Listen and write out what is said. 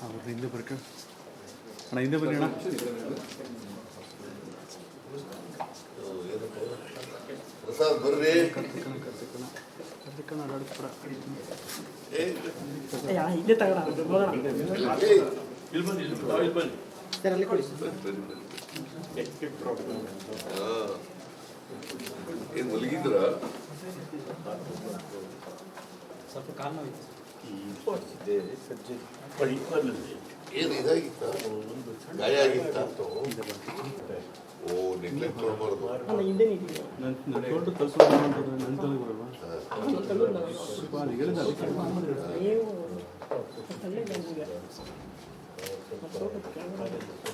ಅವ್ರು ಹಿಂದೆ ಬರ್ಕ ಅಣ್ಣ ಹಿಂದೆ ಬನ್ನಿ ಅಣ್ಣ ಪ್ರಸಾದ್ ಬರ್ರಿ ಕರ್ದಿಕ್ಕಣ ಅಡ್ಡಾಡ್ಸ್ಬಿಡ ಏ, ಇಲ್ಲೇ ತಗೋಣ ಹೋಗೋಣ ಏ, ಸರ್ ಅಲ್ಲಿ ಕೊಡಿ. ಏನ್ ಮಲಗಿದ್ರ ಸ್ವಲ್ಪ ಕಾಲು ನೋವಿತ್ತು ಏನ್ ಇದಾಗಿತ್ತ? ಗಾಯ ಆಗಿತ್ತ? ಓ ನೆಗ್ಲೆಕ್ಟ್ ಮಾಡಬಾರ್ದು. ಸ್ವಲ್ಪ робить.